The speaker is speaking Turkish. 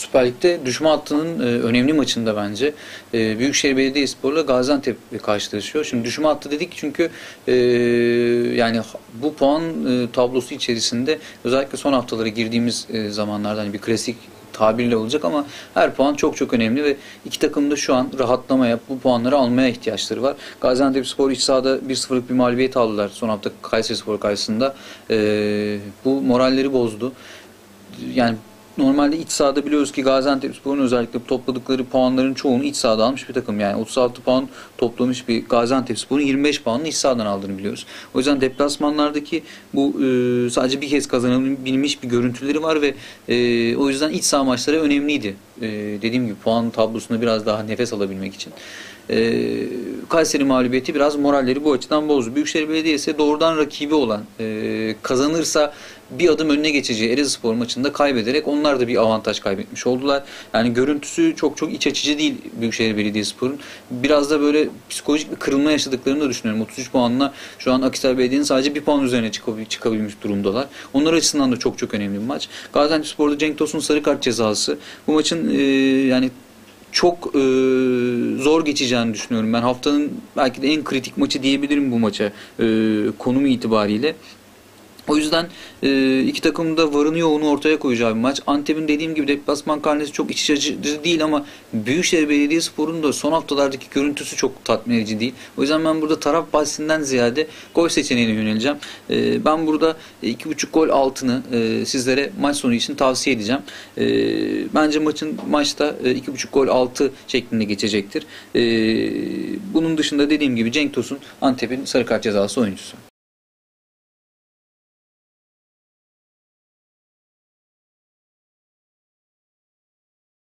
Süper Lig'de düşme hattının e, önemli maçında bence e, Büyükşehir Belediyespor'la Gaziantep karşılaşıyor. Şimdi düşme hattı dedik çünkü e, yani bu puan e, tablosu içerisinde özellikle son haftalara girdiğimiz e, zamanlarda hani bir klasik tabirle olacak ama her puan çok çok önemli ve iki takım da şu an rahatlamaya, bu puanları almaya ihtiyaçları var. Gaziantepspor iç sahada 1-0'lık bir mağlubiyet aldılar son hafta Kayserispor karşısında. E, bu moralleri bozdu. Yani normalde iç sahada biliyoruz ki Gaziantepspor'un özellikle topladıkları puanların çoğunu iç sahada almış bir takım. Yani 36 puan toplamış bir Gaziantepspor'un 25 puanını iç sahadan aldığını biliyoruz. O yüzden deplasmanlardaki bu e, sadece bir kez kazanabilmiş bir görüntüleri var ve e, o yüzden iç saha maçları önemliydi. E, dediğim gibi puan tablosunda biraz daha nefes alabilmek için. E, Kayseri mağlubiyeti biraz moralleri bu açıdan bozdu. Büyükşehir Belediyesi doğrudan rakibi olan e, kazanırsa bir adım önüne geçeceği Elazığspor maçında kaybederek onlar da bir avantaj kaybetmiş oldular. Yani görüntüsü çok çok iç açıcı değil Büyükşehir Belediyespor'un. Biraz da böyle psikolojik bir kırılma yaşadıklarını da düşünüyorum. 33 puanla şu an Akhisar Belediye'nin sadece bir puan üzerine çıkabil- çıkabilmiş durumdalar. Onlar açısından da çok çok önemli bir maç. Gaziantepspor'da Cenk Tosun sarı kart cezası. Bu maçın e, yani çok e, zor geçeceğini düşünüyorum. Ben haftanın belki de en kritik maçı diyebilirim bu maça e, konumu itibariyle. O yüzden e, iki takım da varını yoğunu ortaya koyacağı bir maç. Antep'in dediğim gibi deplasman karnesi çok iç açıcı değil ama Büyükşehir Belediyespor'un da son haftalardaki görüntüsü çok tatmin edici değil. O yüzden ben burada taraf bahsinden ziyade gol seçeneğine yöneleceğim. E, ben burada 2.5 gol altını e, sizlere maç sonu için tavsiye edeceğim. E, bence maçın maçta e, 2.5 gol altı şeklinde geçecektir. E, bunun dışında dediğim gibi Cenk Tosun Antep'in sarı kart cezası oyuncusu.